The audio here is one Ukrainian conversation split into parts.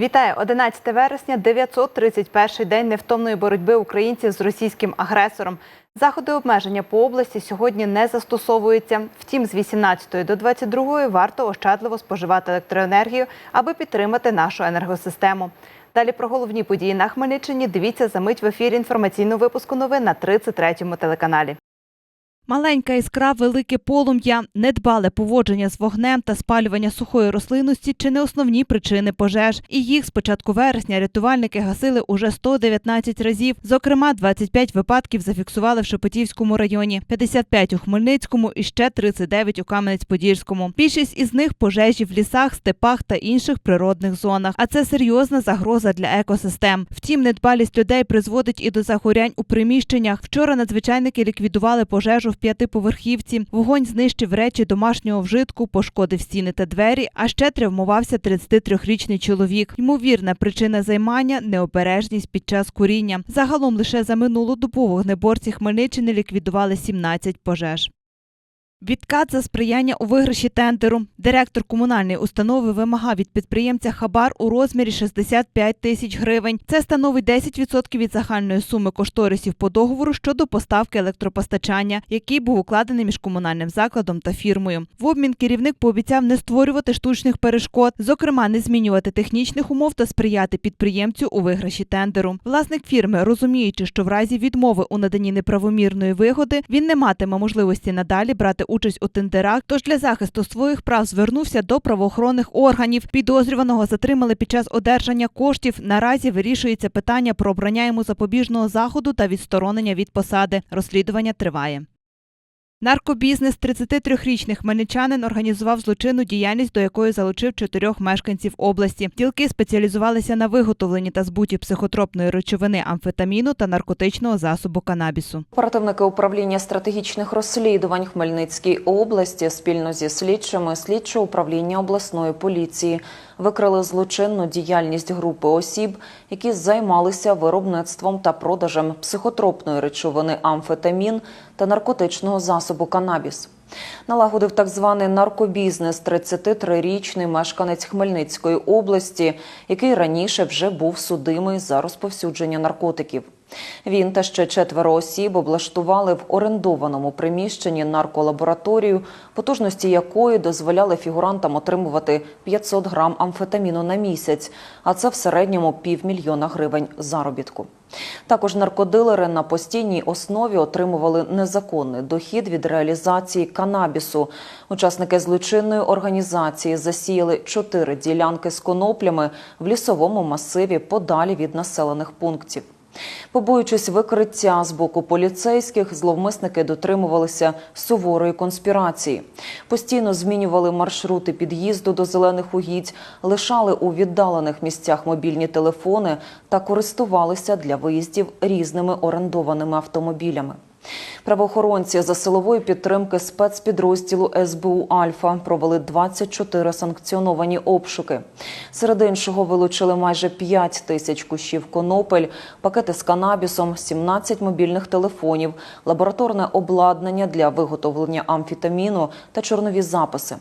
Вітаю 11 вересня, 931 день невтомної боротьби українців з російським агресором. Заходи обмеження по області сьогодні не застосовуються. Втім, з 18 до 22 варто ощадливо споживати електроенергію, аби підтримати нашу енергосистему. Далі про головні події на Хмельниччині дивіться за мить в ефірі інформаційного випуску новин на 33-му телеканалі. Маленька іскра, велике полум'я, недбале поводження з вогнем та спалювання сухої рослинності чи не основні причини пожеж. І їх з початку вересня рятувальники гасили уже 119 разів. Зокрема, 25 випадків зафіксували в Шепетівському районі, 55 у Хмельницькому і ще 39 у Кам'янець-Подільському. Більшість із них пожежі в лісах, степах та інших природних зонах. А це серйозна загроза для екосистем. Втім, недбалість людей призводить і до загорянь у приміщеннях. Вчора надзвичайники ліквідували пожежу в п'ятиповерхівці. Вогонь знищив речі домашнього вжитку, пошкодив стіни та двері, а ще травмувався 33-річний чоловік. Ймовірна причина займання необережність під час куріння. Загалом лише за минулу добу вогнеборці Хмельниччини ліквідували 17 пожеж. Відкат за сприяння у виграші тендеру. Директор комунальної установи вимагав від підприємця хабар у розмірі 65 тисяч гривень. Це становить 10% від загальної суми кошторисів по договору щодо поставки електропостачання, який був укладений між комунальним закладом та фірмою. В обмін керівник пообіцяв не створювати штучних перешкод, зокрема, не змінювати технічних умов та сприяти підприємцю у виграші тендеру. Власник фірми, розуміючи, що в разі відмови у наданні неправомірної вигоди він не матиме можливості надалі брати участь у тендерах. Тож для захисту своїх прав звернувся до правоохоронних органів. Підозрюваного затримали під час одержання коштів. Наразі вирішується питання про обрання йому запобіжного заходу та відсторонення від посади. Розслідування триває. Наркобізнес 33-річний хмельничанин організував злочинну діяльність, до якої залучив чотирьох мешканців області. Ділки спеціалізувалися на виготовленні та збуті психотропної речовини амфетаміну та наркотичного засобу канабісу. Оперативники управління стратегічних розслідувань Хмельницькій області спільно зі слідчими слідчого управління обласної поліції викрили злочинну діяльність групи осіб, які займалися виробництвом та продажем психотропної речовини амфетамін та наркотичного засобу канабіс. Налагодив так званий наркобізнес 33-річний мешканець Хмельницької області, який раніше вже був судимий за розповсюдження наркотиків. Він та ще четверо осіб облаштували в орендованому приміщенні нарколабораторію, потужності якої дозволяли фігурантам отримувати 500 грам амфетаміну на місяць, а це в середньому півмільйона гривень заробітку. Також наркодилери на постійній основі отримували незаконний дохід від реалізації канабісу. Учасники злочинної організації засіяли чотири ділянки з коноплями в лісовому масиві подалі від населених пунктів. Побоюючись викриття з боку поліцейських, зловмисники дотримувалися суворої конспірації. Постійно змінювали маршрути під'їзду до зелених угідь, лишали у віддалених місцях мобільні телефони та користувалися для виїздів різними орендованими автомобілями. Правоохоронці за силової підтримки спецпідрозділу СБУ Альфа провели 24 санкціоновані обшуки. Серед іншого вилучили майже 5 тисяч кущів конопель, пакети з канабісом, 17 мобільних телефонів, лабораторне обладнання для виготовлення амфетаміну та чорнові записи.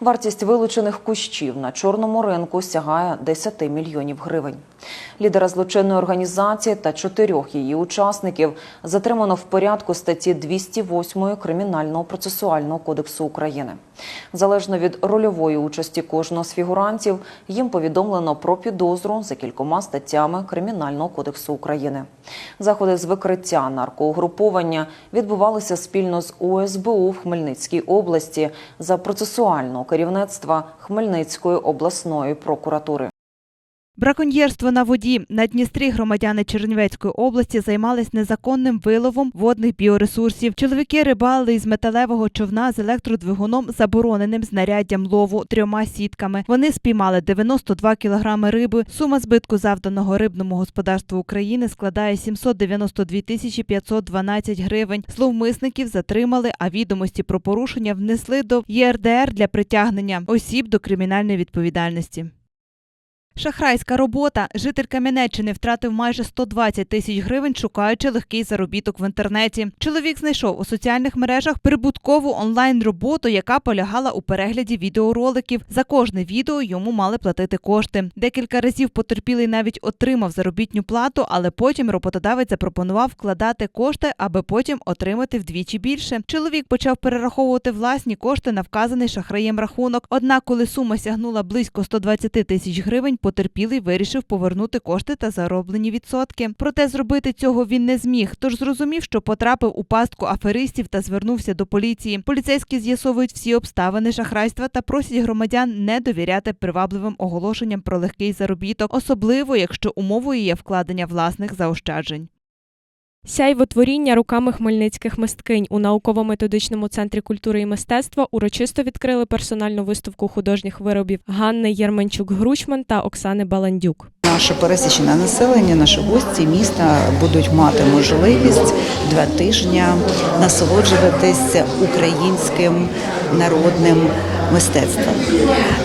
Вартість вилучених кущів на чорному ринку сягає 10 мільйонів гривень. Лідера злочинної організації та чотирьох її учасників затримано в порядку статті 208 Кримінального процесуального кодексу України. Залежно від рольової участі кожного з фігурантів, їм повідомлено про підозру за кількома статтями Кримінального кодексу України. Заходи з викриття наркоугруповання відбувалися спільно з УСБУ в Хмельницькій області за процесуального керівництва Хмельницької обласної прокуратури. Браконьєрство на воді на Дністрі громадяни Чернівецької області займались незаконним виловом водних біоресурсів. Чоловіки рибали із металевого човна з електродвигуном, забороненим знаряддям лову трьома сітками. Вони спіймали 92 кілограми риби. Сума збитку завданого рибному господарству України складає 792 тисячі 512 гривень. Зловмисників затримали, а відомості про порушення внесли до ЄРДР для притягнення осіб до кримінальної відповідальності. Шахрайська робота. Житель Кам'янеччини втратив майже 120 тисяч гривень, шукаючи легкий заробіток в інтернеті. Чоловік знайшов у соціальних мережах прибуткову онлайн-роботу, яка полягала у перегляді відеороликів. За кожне відео йому мали платити кошти. Декілька разів потерпілий навіть отримав заробітню плату, але потім роботодавець запропонував вкладати кошти, аби потім отримати вдвічі більше. Чоловік почав перераховувати власні кошти на вказаний шахраєм рахунок. Однак, коли сума сягнула близько 120 тисяч гривень, потерпілий вирішив повернути кошти та зароблені відсотки. Проте зробити цього він не зміг, тож зрозумів, що потрапив у пастку аферистів та звернувся до поліції. Поліцейські з'ясовують всі обставини шахрайства та просять громадян не довіряти привабливим оголошенням про легкий заробіток, особливо якщо умовою є вкладення власних заощаджень. Сяйвотворіння руками хмельницьких мисткинь у науково-методичному центрі культури і мистецтва урочисто відкрили персональну виставку художніх виробів Ганни Єрменчук-Гручман та Оксани Баландюк. Наше пересічне населення, наші гості міста будуть мати можливість два тижні насолоджуватися українським народним мистецтвом.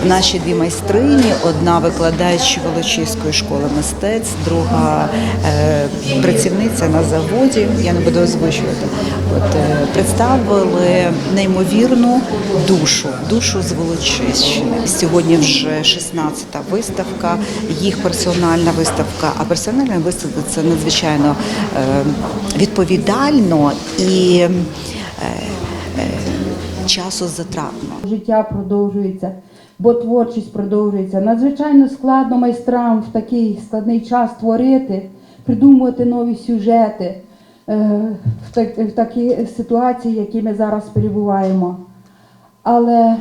Наші дві майстрині: одна викладач Волочиської школи мистецтв, друга е, працівниця на заводі. Я не буду озвучувати. От е, представили неймовірну душу, душу з Волочищини. Сьогодні вже 16-та виставка, їх персональна виставка. А персональна виставка це надзвичайно е, відповідально і часозатратно. Життя продовжується, бо творчість продовжується. Надзвичайно складно майстрам в такий складний час творити, придумувати нові сюжети е, в, так, в такі ситуації, які ми зараз перебуваємо. Але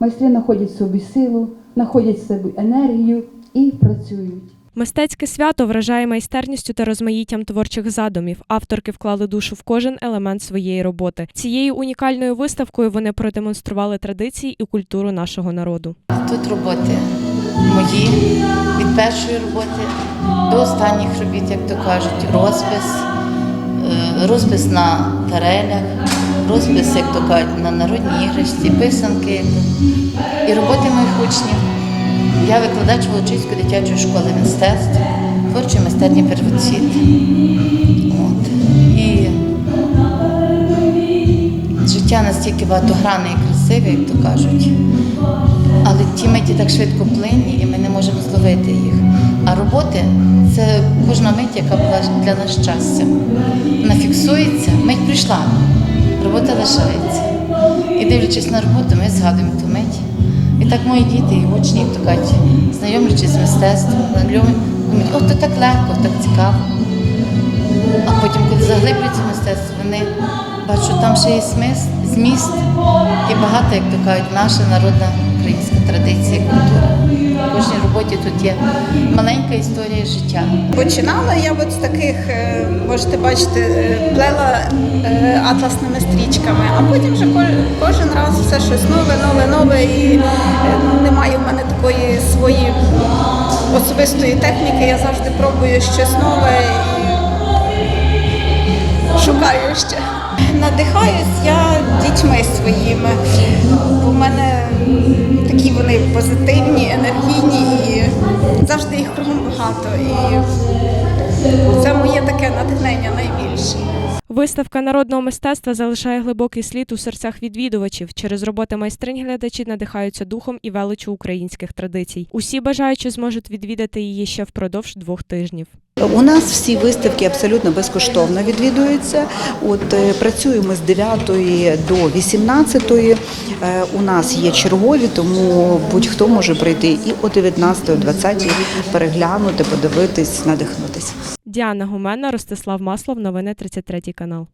майстри знаходять в собі силу, знаходять собі енергію і працюють. Мистецьке свято вражає майстерністю та розмаїттям творчих задумів. Авторки вклали душу в кожен елемент своєї роботи. Цією унікальною виставкою вони продемонстрували традиції і культуру нашого народу. Тут роботи мої від першої роботи до останніх робіт, як то кажуть, розпис, е, розпис на тарелях, розпис, як то кажуть, на народній іграшці, писанки і роботи моїх учнів. Я викладач Волочиської дитячої школи мистецтв, творчої майстерні первоцвіт. І життя настільки багатогранне і красиве, як то кажуть. Але ті миті так швидко плинні, і ми не можемо зловити їх. А роботи це кожна мить, яка була для нас щастя. Вона фіксується, мить прийшла, робота лишається. І дивлячись на роботу, ми згадуємо ту мить. Так мої діти і учні, то кажуть, знайомлячись з мистецтвом, думають, о, то так легко, так цікаво. А потім, коли заглиблюються в мистецтво, вони бачать, що там ще є смисл, зміст і багато, як то кажуть, наша народна українська традиція і культура. Кожній роботі тут є маленька історія життя. Починала я от з таких, е, можете бачити, е, плела е, атласними стрічками, а потім вже кожен раз все щось нове, нове, нове. І немає в мене такої своєї особистої техніки. Я завжди пробую щось нове і шукаю ще. Надихаюсь я дітьми своїми. У мене такі вони позитивні, енергійні і завжди їх кругом багато. І це моє таке натхнення найбільше. Виставка народного мистецтва залишає глибокий слід у серцях відвідувачів. Через роботи майстринь глядачі надихаються духом і величу українських традицій. Усі бажаючі зможуть відвідати її ще впродовж двох тижнів. У нас всі виставки абсолютно безкоштовно відвідуються. От е, працюємо з 9 до 18. Е, У нас є чергові, тому будь-хто може прийти і о 19, о 20 переглянути, подивитись, надихнутися. Діана Гумена, Ростислав Маслов, новини 33 канал.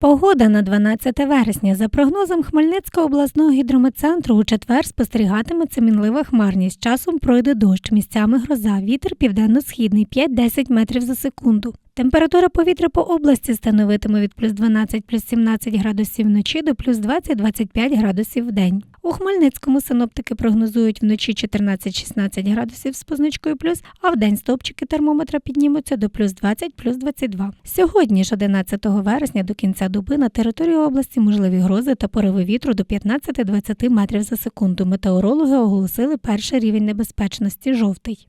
Погода на 12 вересня. За прогнозом Хмельницького обласного гідрометцентру у четвер спостерігатиметься мінлива хмарність. Часом пройде дощ, місцями гроза, вітер південно-східний 5-10 метрів за секунду. Температура повітря по області становитиме від плюс 12 плюс 17 градусів вночі до плюс 20-25 градусів в день. У Хмельницькому синоптики прогнозують вночі 14-16 градусів з позначкою плюс, а в день стовпчики термометра піднімуться до плюс 20 плюс 22. Сьогодні ж 11 вересня до кінця доби на території області можливі грози та пориви вітру до 15-20 метрів за секунду. Метеорологи оголосили перший рівень небезпечності жовтий.